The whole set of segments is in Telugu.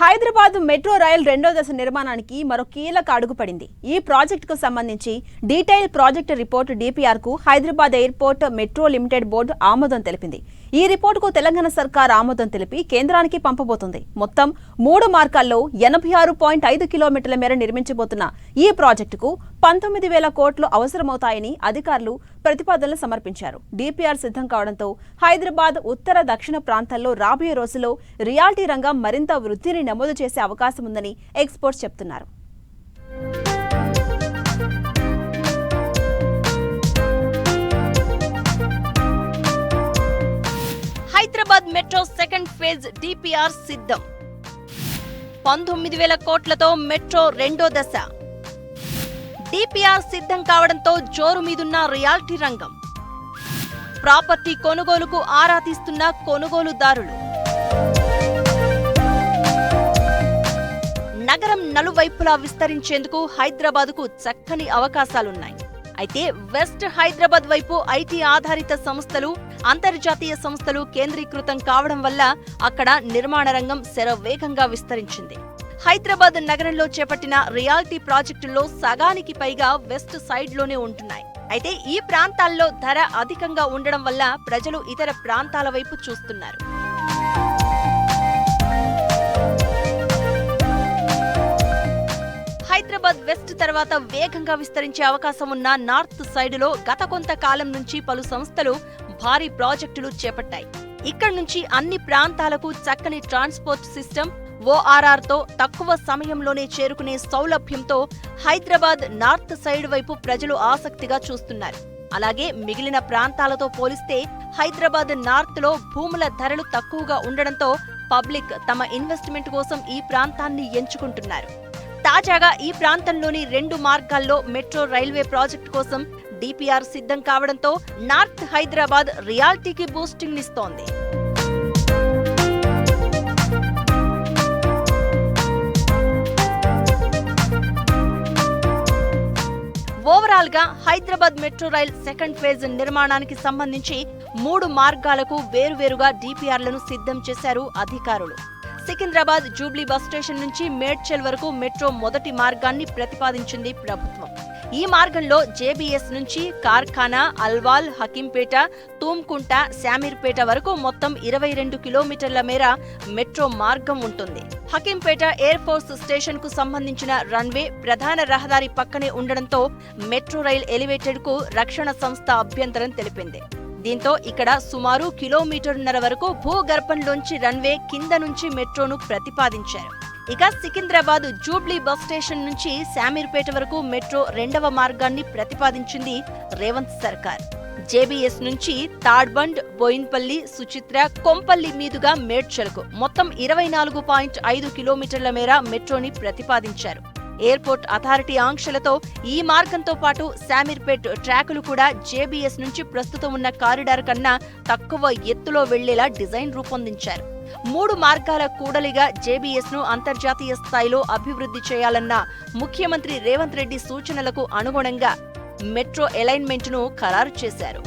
హైదరాబాద్ మెట్రో రైల్ రెండో దశ నిర్మాణానికి మరో కీలక అడుగు పడింది ఈ ప్రాజెక్టుకు సంబంధించి డీటెయిల్ ప్రాజెక్టు రిపోర్ట్ డీపీఆర్కు కు Hyderabad airport metro limited board ఆమోదం తెలిపింది. ఈ రిపోర్టుకు తెలంగాణ సర్కార్ ఆమోదం తెలిపి కేంద్రానికి పంపబోతుంది. మొత్తం మూడు మార్గాల్లో ఎనభై ఆరు పాయింట్ ఐదు కిలోమీటర్ల మేర నిర్మించబోతున్న ఈ ప్రాజెక్టుకు పంతొమ్మిది వేల కోట్లు అవసరమవుతాయని అధికారులు ప్రతిపాదనలు సమర్పించారు. డిపిఆర్ సిద్ధం కావడంతో హైదరాబాద్ ఉత్తర దక్షిణ ప్రాంతాల్లో రాబోయే రోజుల్లో రియాలిటీ రంగం మరింత వృద్ధిని నమోదు చేసే అవకాశం ఉందని ఎక్స్పర్ట్స్ చెప్తున్నారు. Hyderabad metro second phase DPR సిద్ధం. పంతొమ్మిది వేల కోట్లతో మెట్రో రెండో దశ. డిపిఆర్ సిద్ధం కావడంతో జోరు మీదున్న రియాల్టీ రంగం. ప్రాపర్టీ కొనుగోలుకు ఆరా తీస్తున్న కొనుగోలుదారులు. నగరం నలువైపులా విస్తరించేందుకు హైదరాబాద్కు చక్కని అవకాశాలున్నాయి. అయితే వెస్ట్ హైదరాబాద్ వైపు ఐటీ ఆధారిత సంస్థలు అంతర్జాతీయ సంస్థలు కేంద్రీకృతం కావడం వల్ల అక్కడ నిర్మాణ రంగం శరవేగంగా విస్తరించింది. హైదరాబాద్ నగరంలో చేపట్టిన రియాలిటీ ప్రాజెక్టుల్లో సగానికి పైగా వెస్ట్ సైడ్లోనే ఉంటున్నాయి. అయితే ఈ ప్రాంతాల్లో ధర అధికంగా ఉండడం వల్ల ప్రజలు ఇతర ప్రాంతాల వైపు చూస్తున్నారు. హైదరాబాద్ వెస్ట్ తర్వాత వేగంగా విస్తరించే అవకాశం ఉన్న నార్త్ సైడ్లో గత కొంతకాలం నుంచి పలు సంస్థలు భారీ ప్రాజెక్టులు చేపట్టాయి. ఇక్కడ నుంచి అన్ని ప్రాంతాలకు చక్కని ట్రాన్స్పోర్ట్ సిస్టమ్ ఓఆర్ఆర్తో తక్కువ సమయంలోనే చేరుకునే సౌలభ్యంతో హైదరాబాద్ నార్త్ సైడ్ వైపు ప్రజలు ఆసక్తిగా చూస్తున్నారు. అలాగే మిగిలిన ప్రాంతాలతో పోలిస్తే హైదరాబాద్ నార్త్లో భూముల ధరలు తక్కువగా ఉండడంతో పబ్లిక్ తమ ఇన్వెస్ట్మెంట్ కోసం ఈ ప్రాంతాన్ని ఎంచుకుంటున్నారు. తాజాగా ఈ ప్రాంతంలోని రెండు మార్గాల్లో మెట్రో రైల్వే ప్రాజెక్టు కోసం డిపిఆర్ సిద్ధం కావడంతో నార్త్ హైదరాబాద్ రియాలిటీకి బూస్టింగ్ ఇస్తోంది. ఓవరాల్గా Hyderabad metro rail second phase నిర్మాణానికి సంబంధించి మూడు మార్గాలకు వేరువేరుగా డిపిఆర్లను సిద్ధం చేశారు అధికారులు. సికింద్రాబాద్ జూబ్లీ బస్ స్టేషన్ నుంచి మేడ్చల్ వరకు మెట్రో మొదటి మార్గాన్ని ప్రతిపాదించింది ప్రభుత్వం. ఈ మార్గంలో జేబీఎస్ నుంచి కార్ఖానా అల్వాల్ హకీంపేట తూమ్కుంట శామీర్పేట వరకు మొత్తం ఇరవై రెండు కిలోమీటర్ల మేర మెట్రో మార్గం ఉంటుంది. హకీంపేట ఎయిర్ ఫోర్స్ స్టేషన్కు సంబంధించిన రన్వే ప్రధాన రహదారి పక్కనే ఉండడంతో మెట్రో రైల్ ఎలివేటెడ్కు రక్షణ సంస్థ అభ్యంతరం తెలిపింది. దీంతో ఇక్కడ సుమారు కిలోమీటర్న్నర వరకు భూగర్భంలోంచి రన్వే కింద నుంచి మెట్రోను ప్రతిపాదించారు. ఇక సికింద్రాబాద్ జూబ్లీ బస్ స్టేషన్ నుంచి శామీర్పేట వరకు మెట్రో రెండవ మార్గాన్ని ప్రతిపాదించింది రేవంత్ సర్కార్. జేబీఎస్ నుంచి తాడ్బండ్ బోయిన్పల్లి సుచిత్ర కొంపల్లి మీదుగా మేడ్చల్కు మొత్తం ఇరవై నాలుగు పాయింట్ ఐదు కిలోమీటర్ల మేర మెట్రోని ప్రతిపాదించారు. ఎయిర్పోర్ట్ అథారిటీ ఆంక్షలతో ఈ మార్గంతో పాటు శామీర్పేట్ ట్రాకులు కూడా జేబీఎస్ నుంచి ప్రస్తుతం ఉన్న కారిడార్ కన్నా తక్కువ ఎత్తులో వెళ్ళేలా డిజైన్ రూపొందించారు. మూడు మార్గాల కూడలిగా జేబీఎస్ను అంతర్జాతీయ స్థాయిలో అభివృద్ధి చేయాలన్న ముఖ్యమంత్రి రేవంత్ రెడ్డి సూచనలకు అనుగుణంగా మెట్రో అలైన్మెంట్ను ఖరారు చేశారు.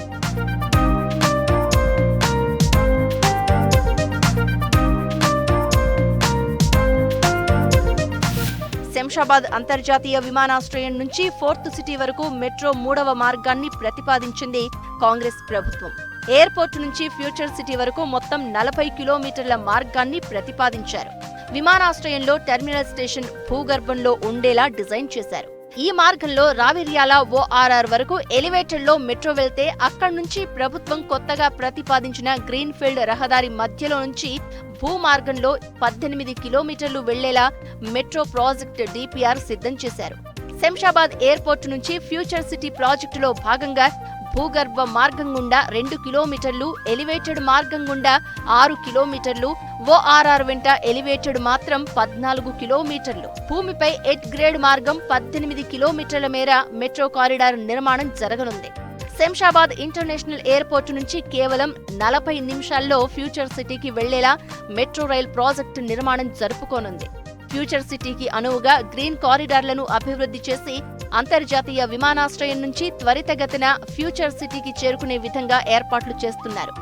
శంషాబాద్ అంతర్జాతీయ విమానాశ్రయం నుంచి ఫోర్త్ సిటీ వరకు మెట్రో మూడవ మార్గాన్ని ప్రతిపాదించింది కాంగ్రెస్ ప్రభుత్వం. ఎయిర్పోర్ట్ నుంచి ఫ్యూచర్ సిటీ వరకు మొత్తం నలభై కిలోమీటర్ల మార్గాన్ని ప్రతిపాదించారు. విమానాశ్రయంలో టెర్మినల్ స్టేషన్ భూగర్భంలో ఉండేలా డిజైన్ చేశారు. ఈ మార్గంలో రావిర్యాల ఓఆర్ఆర్ వరకు ఎలివేటర్లో మెట్రో వెళ్తే అక్కడి నుంచి ప్రభుత్వం కొత్తగా ప్రతిపాదించిన గ్రీన్ ఫీల్డ్ రహదారి మధ్యలో నుంచి భూమార్గంలో పద్దెనిమిది కిలోమీటర్లు వెళ్ళేలా మెట్రో ప్రాజెక్ట్ డిపిఆర్ సిద్ధం చేశారు. శంషాబాద్ ఎయిర్పోర్ట్ నుంచి ఫ్యూచర్ సిటీ ప్రాజెక్టులో భాగంగా భూగర్భ మార్గం గుండా రెండు కిలోమీటర్లు ఎలివేటెడ్ మార్గం గుండా ఆరు కిలోమీటర్లు ఓఆర్ఆర్ వెంట ఎలివేటెడ్ మాత్రం పద్నాలుగు కిలోమీటర్లు. భూమిపై ఎట్ గ్రేడ్ మార్గం పద్దెనిమిది కిలోమీటర్ల మేర మెట్రో కారిడార్ నిర్మాణం జరగనుంది. శంషాబాద్ ఇంటర్నేషనల్ ఎయిర్పోర్ట్ నుంచి కేవలం నలభై నిమిషాల్లో ఫ్యూచర్ సిటీకి వెళ్ళేలా మెట్రో రైల్ ప్రాజెక్టు నిర్మాణం జరుపుకోనుంది. ఫ్యూచర్ సిటీకి అనువుగా గ్రీన్ కారిడార్లను అభివృద్ధి చేసి అంతర్జాతీయ విమానాశ్రయం నుంచి త్వరితగతిన ఫ్యూచర్ సిటీకి చేరుకునే విధంగా ఏర్పాట్లు చేస్తున్నారు.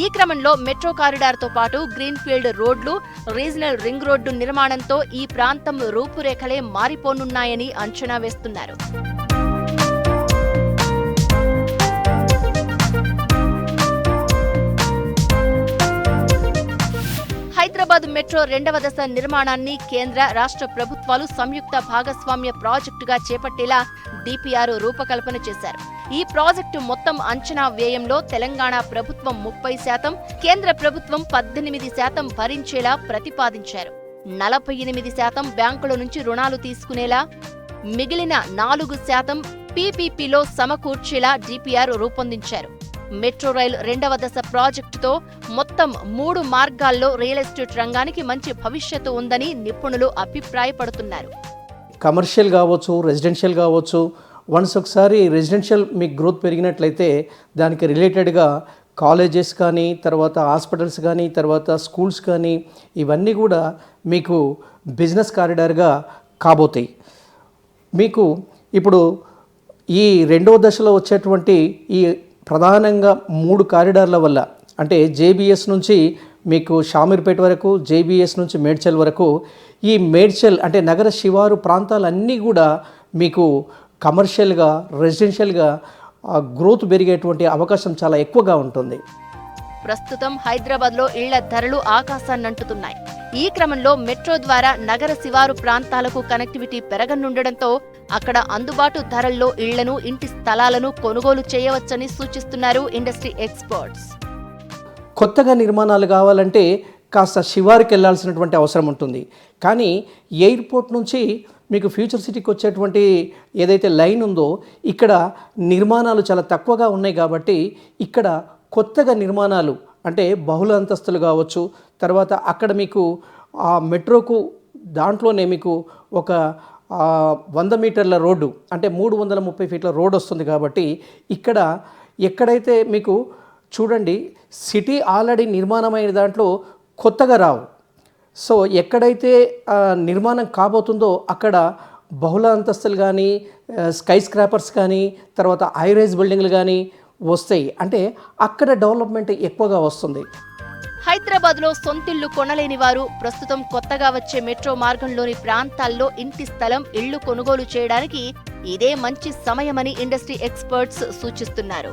ఈ క్రమంలో మెట్రో కారిడార్తో పాటు గ్రీన్ఫీల్డ్ రోడ్లు రీజనల్ రింగ్ రోడ్డు నిర్మాణంతో ఈ ప్రాంతం రూపురేఖలే మారిపోనున్నాయని అంచనా వేస్తున్నారు. హైదరాబాద్ మెట్రో రెండవ దశ నిర్మాణాన్ని కేంద్ర రాష్ట్ర ప్రభుత్వాలు సంయుక్త భాగస్వామ్య ప్రాజెక్టుగా చేపట్టేలా డిపిఆర్ రూపకల్పన చేశారు. ఈ ప్రాజెక్టు మొత్తం అంచనా వ్యయంలో తెలంగాణ ప్రభుత్వం ముప్పై శాతం కేంద్ర ప్రభుత్వం పద్దెనిమిది శాతం భరించేలా ప్రతిపాదించారు. నలభై ఎనిమిది శాతం బ్యాంకుల నుంచి రుణాలు తీసుకునేలా మిగిలిన నాలుగు శాతం పీపీపీలో సమకూర్చేలా డిపిఆర్ రూపొందించారు. మెట్రో రైల్ రెండవ దశ ప్రాజెక్టుతో మొత్తం మూడు మార్గాల్లో రియల్ ఎస్టేట్ రంగానికి మంచి భవిష్యత్తు ఉందని నిపుణులు అభిప్రాయపడుతున్నారు. కమర్షియల్ కావచ్చు రెసిడెన్షియల్ కావచ్చు వన్స్ ఒకసారి రెసిడెన్షియల్ మీకు గ్రోత్ పెరిగినట్లయితే దానికి రిలేటెడ్గా కాలేజెస్ కానీ తర్వాత హాస్పిటల్స్ కానీ తర్వాత స్కూల్స్ కానీ ఇవన్నీ కూడా మీకు బిజినెస్ కారిడార్గా కాబోతాయి. మీకు ఇప్పుడు ఈ రెండవ దశలో వచ్చేటువంటి ఈ ప్రధానంగా మూడు కారిడార్ల వల్ల అంటే జేబీఎస్ నుంచి మీకు షామీర్పేట వరకు జేబీఎస్ నుంచి మేడ్చల్ వరకు ఈ మేడ్చల్ అంటే నగర శివారు ప్రాంతాలన్నీ కూడా మీకు కమర్షియల్గా రెసిడెన్షియల్గా గ్రోత్ పెరిగేటువంటి అవకాశం చాలా ఎక్కువగా ఉంటుంది. ప్రస్తుతం హైదరాబాద్లో ఇళ్ళ ధరలు ఆకాశాన్నంటుతున్నాయి. ఈ క్రమంలో మెట్రో ద్వారా నగర శివారు ప్రాంతాలకు కనెక్టివిటీ పెరగనుండడంతో అక్కడ అందుబాటు ధరల్లో ఇళ్ళను ఇంటి స్థలాలను కొనుగోలు చేయవచ్చని సూచిస్తున్నారు ఇండస్ట్రీ ఎక్స్పర్ట్స్. కొత్తగా నిర్మాణాలు కావాలంటే కాస్త శివారికి వెళ్ళాల్సినటువంటి అవసరం ఉంటుంది. కానీ ఎయిర్పోర్ట్ నుంచి మీకు ఫ్యూచర్ సిటీకి వచ్చేటువంటి ఏదైతే లైన్ ఉందో ఇక్కడ నిర్మాణాలు చాలా తక్కువగా ఉన్నాయి కాబట్టి ఇక్కడ కొత్తగా నిర్మాణాలు అంటే బహుళ అంతస్తులు కావచ్చు తర్వాత అక్కడ మీకు ఆ మెట్రోకు దాంట్లోనే మీకు ఒక వంద మీటర్ల రోడ్డు అంటే మూడు వందల ముప్పై ఫీట్ల రోడ్ వస్తుంది కాబట్టి ఇక్కడ ఎక్కడైతే మీకు చూడండి సిటీ ఆల్రెడీ నిర్మాణమైన దాంట్లో కొత్తగా రావు. సో ఎక్కడైతే నిర్మాణం కాబోతుందో అక్కడ బహుళ అంతస్తులు కానీ స్కై స్క్రాపర్స్ కానీ తర్వాత హైరైజ్ బిల్డింగ్లు కానీ వస్తాయి. అంటే అక్కడ డెవలప్మెంట్ ఎక్కువగా వస్తుంది. హైదరాబాద్లో సొంతిల్లు కొనలేని వారు ప్రస్తుతం కొత్తగా వచ్చే మెట్రో మార్గంలోని ప్రాంతాల్లో ఇంటి స్థలం ఇళ్ళు కొనుగోలు చేయడానికి ఇదే మంచి సమయమని ఇండస్ట్రీ ఎక్స్పర్ట్స్ సూచిస్తున్నారు.